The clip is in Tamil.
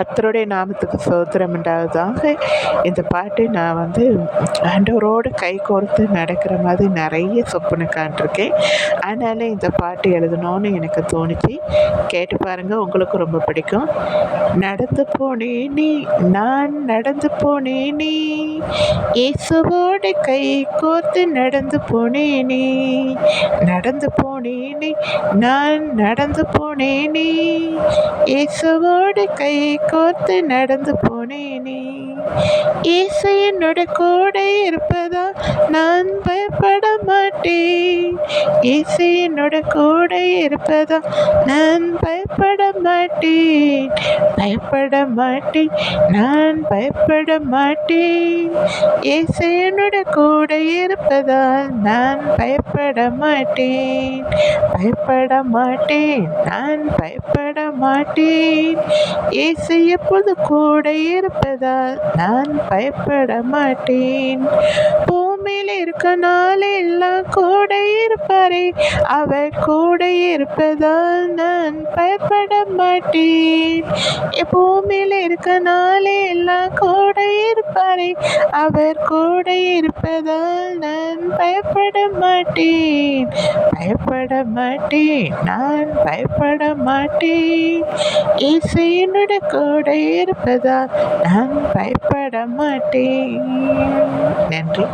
கத்தருடைய நாமத்துக்கு சோத்திரம் உண்டாவதாக. இந்த பாட்டு நான் வந்து ஆண்டவரோடு கை கோர்த்து நடக்கிற மாதிரி நிறைய சொப்புன்னு காண்டிருக்கேன் அதனால இந்த பாட்டு எழுதணும்னு எனக்கு தோணுச்சு. கேட்டு பாருங்கள் உங்களுக்கு ரொம்ப பிடிக்கும். நடந்து போனே நீ நான் நடந்து போனே நீ இயேசுவோடு கை கோர்த்து நடந்து போனே நீ நடந்து போனே நீ நான் நடந்து போனே நீ இயேசுவோடு கை கோர்த்து நடந்து போனேனே. இயேசு என்னோட கூட இருப்பதா நான் பயப்பட மாட்டேன். இயேசு என்னோட கூட இருப்பதா நான் பயப்பட மாட்டேன். பயப்பட மாட்டேன். நான் பயப்பட மாட்டேன். இயேசு என்னோட கூட இருப்பதால் நான் பயப்பட மாட்டேன். பயப்பட மாட்டேன். நான் பயப்பட மாட்டேன். இயேசு எப்போது கூட இருப்பதால் நான் பயப்பட மாட்டேன். பூமியில் இருக்க நாளெல்லாம் கூட இருப்பாரே. அவர் கூட இருப்பதால் நான் பயப்பட மாட்டேன். பூமியில் இருக்க நாளெல்லாம் கூட இருப்பாரே அவர் கூட இருப்பதால் நான் பயப்பட மாட்டேன். பயப்பட மாட்டேன் நான் பயப்பட மாட்டேன். இயேசு என்னோட கூட இருப்பதால் நான் பயப்பட மாட்டேன். நன்றி.